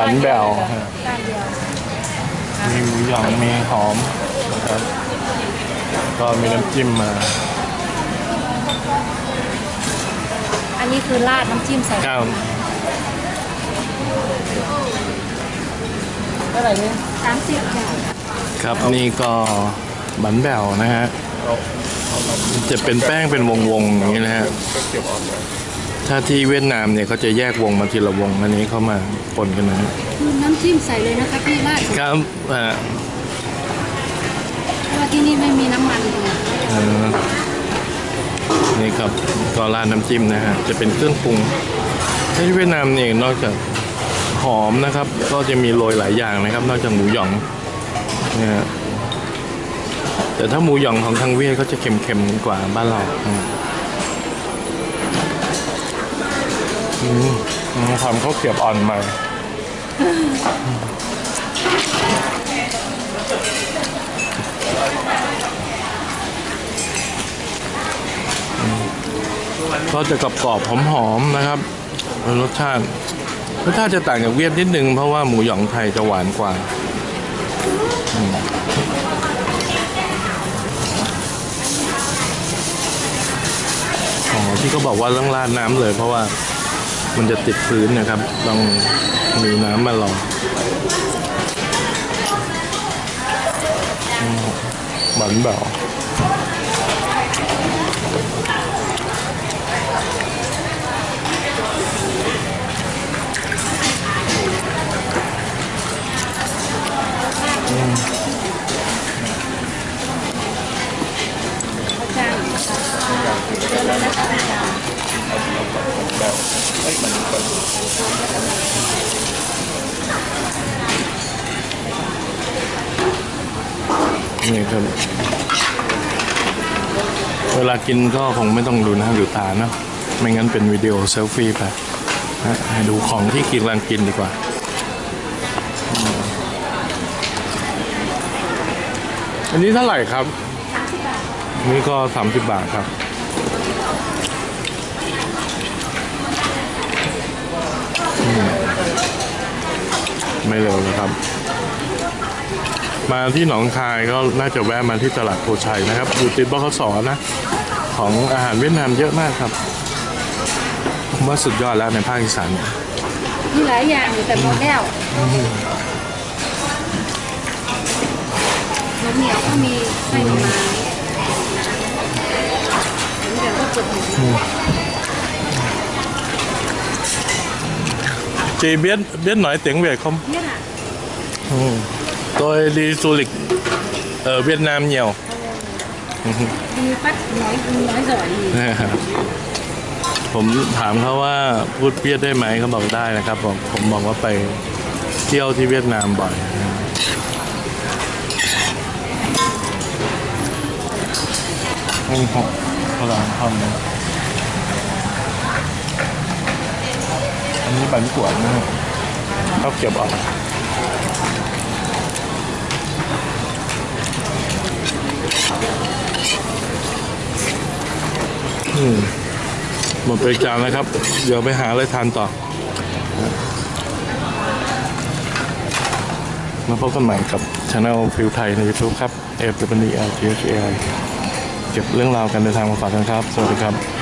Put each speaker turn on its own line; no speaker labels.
บันแบวฮะ
จานเดียว
มีหมูหยองมีหอมนะครับ ก็มีน้ำจิ้มมา
อันนี้คือราดน้ำจิ้มใส่
ข้าว
เท่าไหร่เนี่ยสามสิบจ้ะ
ครับนี่ก็บันแบวนะฮะ จะเป็นแป้งเป็นวงๆอย่างนี้นะฮะ ถ้าที่เวียดนามเนี่ยเขาจะแยกวงมาทีละวงอันนี้เขามาปนกันนะฮะ
คือน้ำจิ้มใส่เลยนะคะพี่ราด
ครับอ่า
เพราะว่าที่นี่ไม่มีน้ำมันเลย
เอ่อนี่ครับก็ราดน้ำจิ้มนะฮะจะเป็นเครื่องปรุงที่เวียดนามเนี่ยนอกจากหอมนะครับ ก็จะมีโรยหลายอย่างนะครับ นอกจากหมูหยองเนี่ยฮะแต่ถ้าหมูหยองของทางเวียดก็จะเค็มๆกว่าบ้านเราอืมอืมอืม ทำข้าวเกรียบอ่อนใหม่ก็จะกรอบๆหอมๆนะครับรสชาติรสชาติจะต่างจากเวียดนิดนึง เพราะว่าหมูหยองไทยจะหวานกว่าอ๋อที่เขาบอกว่าต้องราดน้ำเลยเพราะว่า มันจะติดพื้นนะครับ ต้องมีน้ำมารองอืมหวานเบา
นี่ค
รับ เวลากินก็คงไม่ต้องดูหน้าดูตาเนอะไม่งั้นเป็นวิดีโอเซลฟี่ไปนะให้ดูของที่กินกำลังกินดีกว่าอันนี้เท่าไหร่ครับ นี่ก็สามสิบบาทครับ ไม่เร็วนะครับ มาที่หนองคายก็น่าจะแวะมาที่ตลาดโพชัยนะครับ อยู่ติดบขสนะ ของอาหารเวียดนามเยอะมากครับผมว่าสุดยอดแล้วในภาคอีสานเนี่ย
มีหลายอย่างอยู่แต่หมดแล้วนมเหนียวก็มีไส้หน่อไม้เดี๋ยวก็เปิดหมูนะ
chị biết biết nói tiếng Việt không?
เนี่ยน่ะ
Ừ. Tôi đi du lịch ở Việt Nam nhiều.
ดียดน้อยน้อยจ่อยดี
ผมถามเขาว่าพูดเวียดได้ไหมเขาบอกได้นะครับผมผมบอกว่าไปเที่ยวที่เวียดนามบ่อยนะไม่หกพลังทำอันนี้บันกวดนะครับข้าเกรียบออน หมดไปจานแล้วครับ เดี๋ยวไปหาอะไรทานต่อ มาพบกันใหม่กับช anel ฟิวไทยใน YouTube ครับ f w e l t h a i เก็บเรื่องราวการเดินทางมาฝากกันครับ สวัสดีครับ